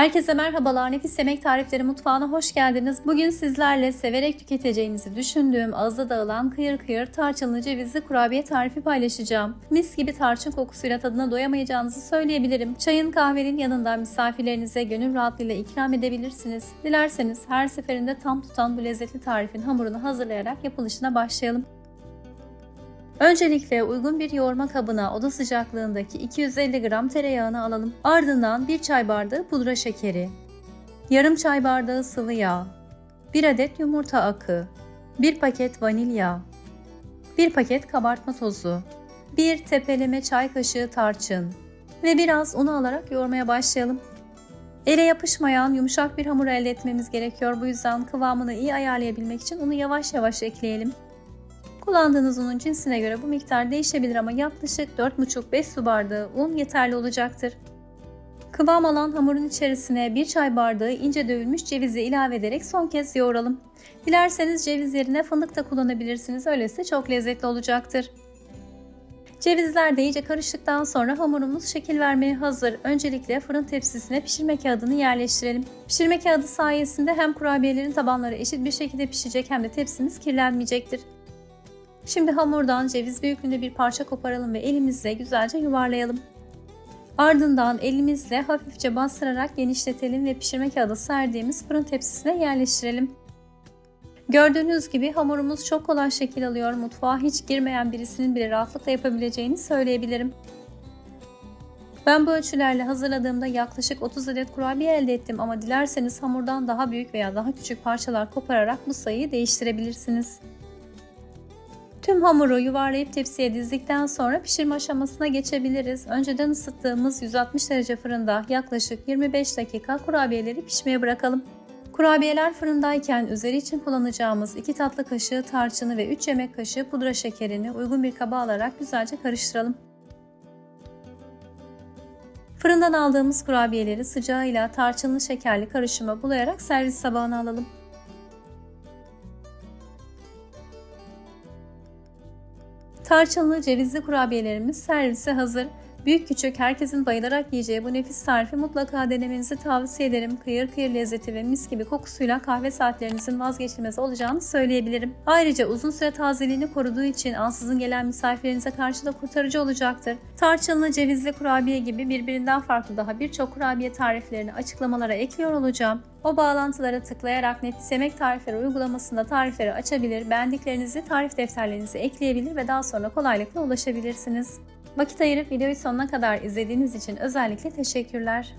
Herkese merhabalar. Nefis Yemek Tarifleri Mutfağı'na hoş geldiniz. Bugün sizlerle severek tüketeceğinizi düşündüğüm ağızda dağılan kıyır kıyır tarçınlı cevizli kurabiye tarifi paylaşacağım. Mis gibi tarçın kokusuyla tadına doyamayacağınızı söyleyebilirim. Çayın kahvenin yanında misafirlerinize gönül rahatlığıyla ikram edebilirsiniz. Dilerseniz her seferinde tam tutan bu lezzetli tarifin hamurunu hazırlayarak yapılışına başlayalım. Öncelikle uygun bir yoğurma kabına oda sıcaklığındaki 250 gram tereyağını alalım. Ardından 1 çay bardağı pudra şekeri, yarım çay bardağı sıvı yağ, 1 adet yumurta akı, 1 paket vanilya, 1 paket kabartma tozu, 1 tepeleme çay kaşığı tarçın ve biraz unu alarak yoğurmaya başlayalım. Ele yapışmayan yumuşak bir hamur elde etmemiz gerekiyor. Bu yüzden kıvamını iyi ayarlayabilmek için unu yavaş yavaş ekleyelim. Kullandığınız unun cinsine göre bu miktar değişebilir ama yaklaşık 4,5-5 su bardağı un yeterli olacaktır. Kıvam alan hamurun içerisine 1 çay bardağı ince dövülmüş cevizi ilave ederek son kez yoğuralım. Dilerseniz ceviz yerine fındık da kullanabilirsiniz. Öyleyse çok lezzetli olacaktır. Cevizler de iyice karıştıktan sonra hamurumuz şekil vermeye hazır. Öncelikle fırın tepsisine pişirme kağıdını yerleştirelim. Pişirme kağıdı sayesinde hem kurabiyelerin tabanları eşit bir şekilde pişecek hem de tepsimiz kirlenmeyecektir. Şimdi hamurdan ceviz büyüklüğünde bir parça koparalım ve elimizle güzelce yuvarlayalım. Ardından elimizle hafifçe bastırarak genişletelim ve pişirme kağıdı serdiğimiz fırın tepsisine yerleştirelim. Gördüğünüz gibi hamurumuz çok kolay şekil alıyor. Mutfağa hiç girmeyen birisinin bile rahatlıkla yapabileceğini söyleyebilirim. Ben bu ölçülerle hazırladığımda yaklaşık 30 adet kurabiye elde ettim ama dilerseniz hamurdan daha büyük veya daha küçük parçalar kopararak bu sayıyı değiştirebilirsiniz. Tüm hamuru yuvarlayıp tepsiye dizdikten sonra pişirme aşamasına geçebiliriz. Önceden ısıttığımız 160 derece fırında yaklaşık 25 dakika kurabiyeleri pişmeye bırakalım. Kurabiyeler fırındayken üzeri için kullanacağımız 2 tatlı kaşığı tarçını ve 3 yemek kaşığı pudra şekerini uygun bir kaba alarak güzelce karıştıralım. Fırından aldığımız kurabiyeleri sıcağıyla tarçınlı şekerli karışıma bulayarak servis tabağına alalım. Tarçınlı cevizli kurabiyelerimiz servise hazır. Büyük küçük herkesin bayılarak yiyeceği bu nefis tarifi mutlaka denemenizi tavsiye ederim. Kıyır kıyır lezzeti ve mis gibi kokusuyla kahve saatlerinizin vazgeçilmez olacağını söyleyebilirim. Ayrıca uzun süre tazeliğini koruduğu için ansızın gelen misafirlerinize karşı da kurtarıcı olacaktır. Tarçınlı cevizli kurabiye gibi birbirinden farklı daha birçok kurabiye tariflerini açıklamalara ekliyor olacağım. O bağlantılara tıklayarak Nefis Yemek Tarifleri uygulamasında tarifleri açabilir, beğendiklerinizi tarif defterlerinize ekleyebilir ve daha sonra kolaylıkla ulaşabilirsiniz. Vakit ayırıp videoyu sonuna kadar izlediğiniz için özellikle teşekkürler.